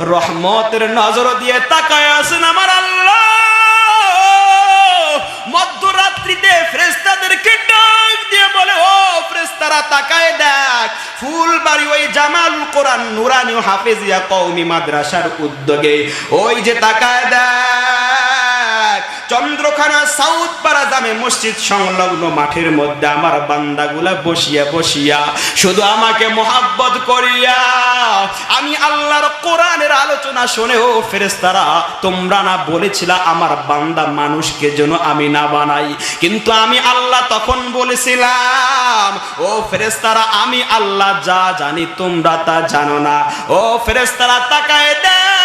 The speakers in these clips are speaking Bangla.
রহমতের নজর দিয়ে তাকায় আছেন আমার আল্লাহ। মধ্যরাত্রিতে ফ্রেস্তাদেরকে ডাক দিয়ে বলে, ও ফ্রেস্তারা তাকায় দেখ। ফুলবাড়ি ওই জামাল কোরআন নুরানি হাফেজিয়া কওমি মাদ্রাসার উদ্যোগে। ওই যে তাকায় দেখ। চন্দ্রখানা সাউথ পাড়া জামে মসজিদ সংলগ্ন মাঠের মধ্যে আমার বান্দাগুলা বসিয়া বসিয়া শুধু আমাকে মোহাব্বত করিয়া, আমি আল্লাহর কোরআনের আলোচনা শুনে ও ফেরেস্তারা তোমরা না বলেছিলা আমার বান্দা মানুষকে যেন আমি না বানাই? কিন্তু আমি আল্লাহ তখন বলেছিলাম, ও ফেরেস্তারা আমি আল্লাহ যা জানি তোমরা তা জানো না। ও ফেরেস্তারা তাকায় দেখ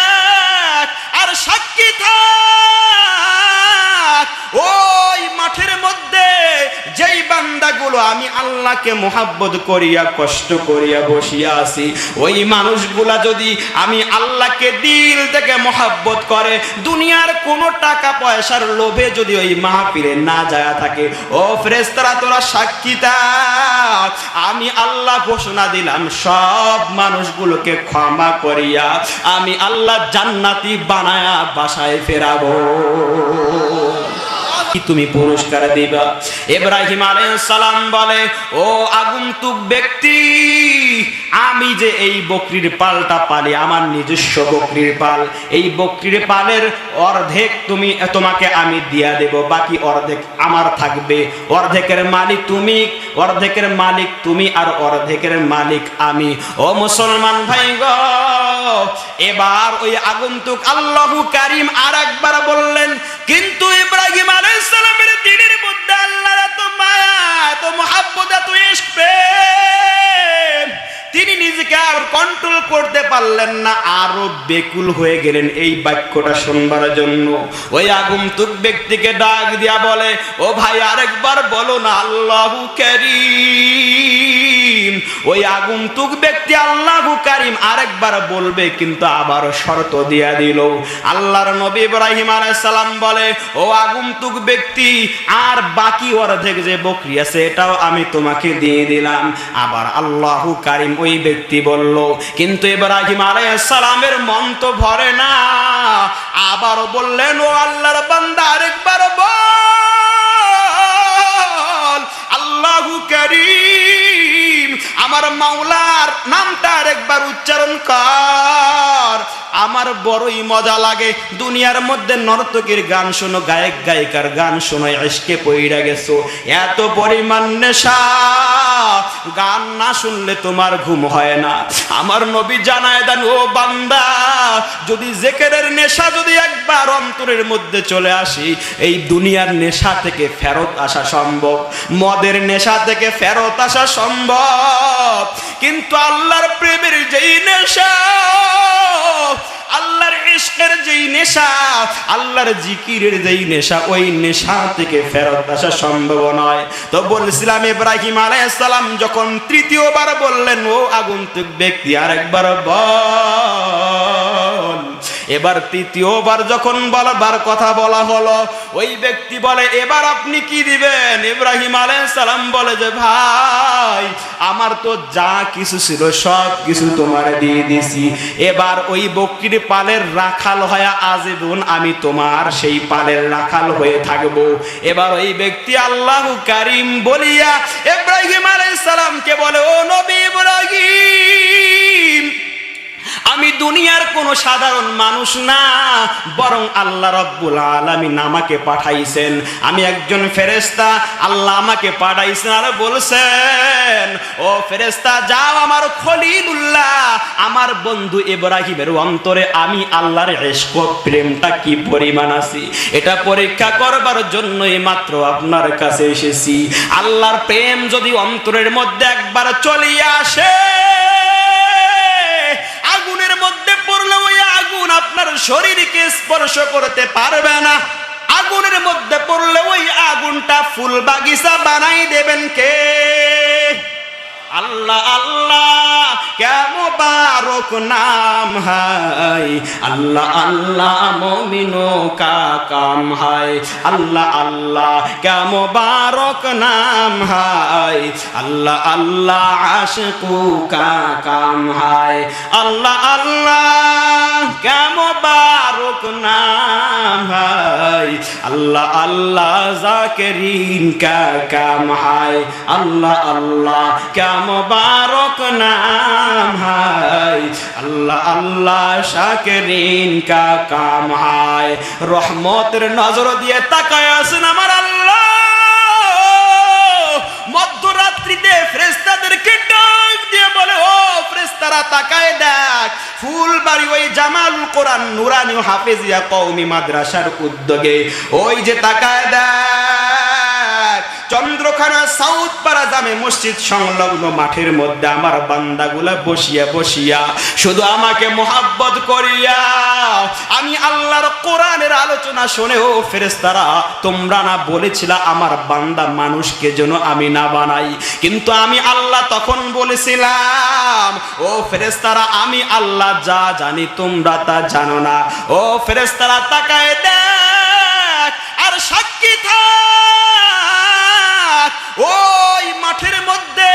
বান্দাগুলো, আমি আল্লাহকে মোহাব্বত করিয়া, কষ্ট করিয়া বসিয়া আছি। ওই মানুষগুলা যদি আমি আল্লাহকে দিল থেকে মোহাব্বত করে, দুনিয়ার কোনো টাকা পয়সার লোভে যদি ওই মাহফিলে না যায় থাকে, ও ফ্রেস্তারা তোরা সাক্ষী থাক আমি আল্লাহ ঘোষণা দিলাম, সব মানুষগুলোকে ক্ষমা করিয়া আমি আল্লাহ জান্নাতি বানায়া বাসায় ফেরাবো। তুমি পুরস্কার দিবা? ইব্রাহিম আলাইহিস সালাম বলে, ও আগন্তুক ব্যক্তি, আমি যে এই বকরির পালটা পালি, আমার নিজস্ব বকরির পাল। এই বকরির পালের অর্ধেক তুমি, তোমাকে আমি দিয়া দেব, বাকি অর্ধেক আমার থাকবে। অর্ধেকের মালিক তুমি, অর্ধেকের মালিক তুমি, আর অর্ধেকের মালিক আমি। ও মুসলমান ভাই গো এবার ওই আগন্তুক আল্লাহু কারিম আর একবার বললেন, কিন্তু ইব্রাহিম আলাইহিস সালামের দিনের মধ্যে আল্লাহর এত মায়া, এত মহাব্বত, এত তিনি নিজেকে আর কন্ট্রোল করতে পারলেন না, আরও বেকুল হয়ে গেলেন এই বাক্যটা শুনবার জন্য। ওই আগন্তুক ব্যক্তিকে ডাক দিয়া বলে, ও ভাই, আরেকবার বলো না, আল্লাহু কারীম। ওই আগন্তুক ব্যক্তি আল্লাহু কারীম আরেকবার বলবে, কিন্তু আবার শর্ত দিয়া দিল। আল্লাহর নবী ইব্রাহিম সালাম বলে, ও আগন্তুক ব্যক্তি, আর বাকি অর্ধেক যে বকরি আছে, এটাও আমি তোমাকে দিয়ে দিলাম। আবার আল্লাহু কারীম ওই ব্যক্তি বলল, কিন্তু ইব্রাহিম সালামের মন তো ভরে না। আবার বললেন, ও আল্লাহর বান্দা, আরেকবার বল। আল্লাহু করিম। আমার মাওলার নামটা আরেকবার উচ্চারণ কর। আমার বড়ই মজা লাগে। দুনিয়ার মধ্যে নর্তকীর গান শোনো, গায়ক, গায়িকার গান শোনো, এসকে পইরা গেছো। এত পরিমাণ নেশা, গান না শুনলে তোমার ঘুম হয় না। আমার নবী জানায় দেন, ও বান্দা, যদি জেকেরের নেশা যদি একবার অন্তরের মধ্যে চলে আসি, এই দুনিয়ার নেশা থেকে ফেরত আসা সম্ভব। মদের নেশা থেকে ফেরত আসা সম্ভব। কিন্তু আল্লাহর প্রেমের যেই নেশা আল্লাহর ইশকের যেই নেশা, আল্লাহর জিকিরের যেই নেশা, ওই নেশা থেকে ফেরত আসা সম্ভব নয়। তো বলছিলাম ইব্রাহিম আলাইহিস সালাম যখন তৃতীয়বার বললেন, ও আগন্তুক ব্যক্তি, আরেকবার বল। এবার তৃতীয়বার যখন বলবার কথা বলা হলো, ওই ব্যক্তি বলে, এবার আপনি কি দিবেন? ইব্রাহিম আলাইহিস সালাম বলে যে, ভাই, আমার তো যা কিছু ছিল, সব কিছু তোমার দিয়ে দিছি। এবার ওই বকরির পালের রাখাল হয়ে আজীবন আমি তোমার সেই পালের রাখাল হয়ে থাকব। এবার ওই ব্যক্তি আল্লাহ কারিম বলিয়া ইব্রাহিম আলাইহিস সালামকে বলে, ও নবী ইব্রাহিম দুনিয়ার কোন সাধারণ মানুষ না, বরং আল্লাহ রব্বুল আলামিন আমাকে পাঠাইছেন। আমি একজন ফেরেস্তা আল্লাহ আমাকে পাঠাইছেন আর বলছেন, ও ফেরেস্তা যাও আমার খলিলুল্লাহ, আমার বন্ধু ইব্রাহিমের অন্তরে আমি আল্লাহর ইশক প্রেমটা কি পরিমাণ আছে? এটা পরীক্ষা করবার জন্যই মাত্র আপনার কাছে এসেছি। আল্লাহর প্রেম যদি অন্তরের মধ্যে একবার চলিয়ে আসে আপনার শরীরকে স্পর্শ করতে পারবে না। আগুনের মধ্যে পড়লে ওই আগুনটা ফুল বাগিচা বানাই দেবেন কে? আল্লাহ আল্লাহ কেমন বারক নাম হাই আল্লাহ আল্লাহ, মমিনো কা কাম হাই আল্লাহ আল্লাহ কেমন বারক নাম হাই আল্লাহ আল্লাহ, আশকু কা কাম হাই আল্লাহ আল্লাহ মোবারক নাম ভাই। আল্লাহ আল্লাহ, জাকেরিন কাম হাই আল্লাহ আল্লাহ কা মোবারক নাম হাই আল্লাহ আল্লাহ, শাকেরিন কা কাম হাই রহমতের নজর দিয়ে তাকায় আছেন আমার ওই জামাল মাদ্রাসার উদ্যোগে। ওই যে তাকায় দেখ চন্দ্রখানা সাউথ পাড়া জামে মসজিদ সংলগ্ন মাঠের মধ্যে আমার বান্দাগুলা বসিয়া বসিয়া শুধু আমাকে মোহাব্বত করিয়া, আমি আল্লাহর কোরআনের আলোচনা শুনে ও ফেরেস্তারা তোমরা না বলেছিলা আমার বান্দা মানুষকে যেন আমি না বানাই। কিন্তু আমি আল্লাহ তখন বলেছিলাম, ও ফেরেস্তারা আমি আল্লাহ যা জানি তোমরা তা জানো না। ও ফেরেস্তারা তাকায় দেখ ওই মাঠের মধ্যে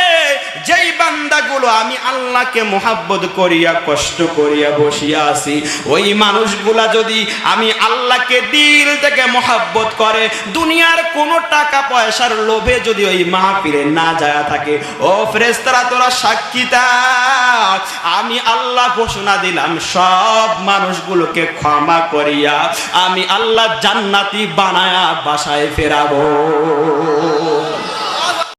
যেই বান্দাগুলো আমি আল্লাহকে মোহাব্বত করিয়া, কষ্ট করিয়া বসিয়া আছি, ওই মানুষগুলা যদি আমি আল্লাহকে দিল থেকে মোহাব্বত করে, দুনিয়ার কোনো টাকা পয়সার লোভে যদি ওই মাহফিলে না যায় থাকে, ও ফ্রেস্তারা তোরা সাক্ষী থাক। আমি আল্লাহ ঘোষণা দিলাম, সব মানুষগুলোকে ক্ষমা করিয়া আমি আল্লাহ জান্নাতি বানায়া বাসায় ফেরাবো।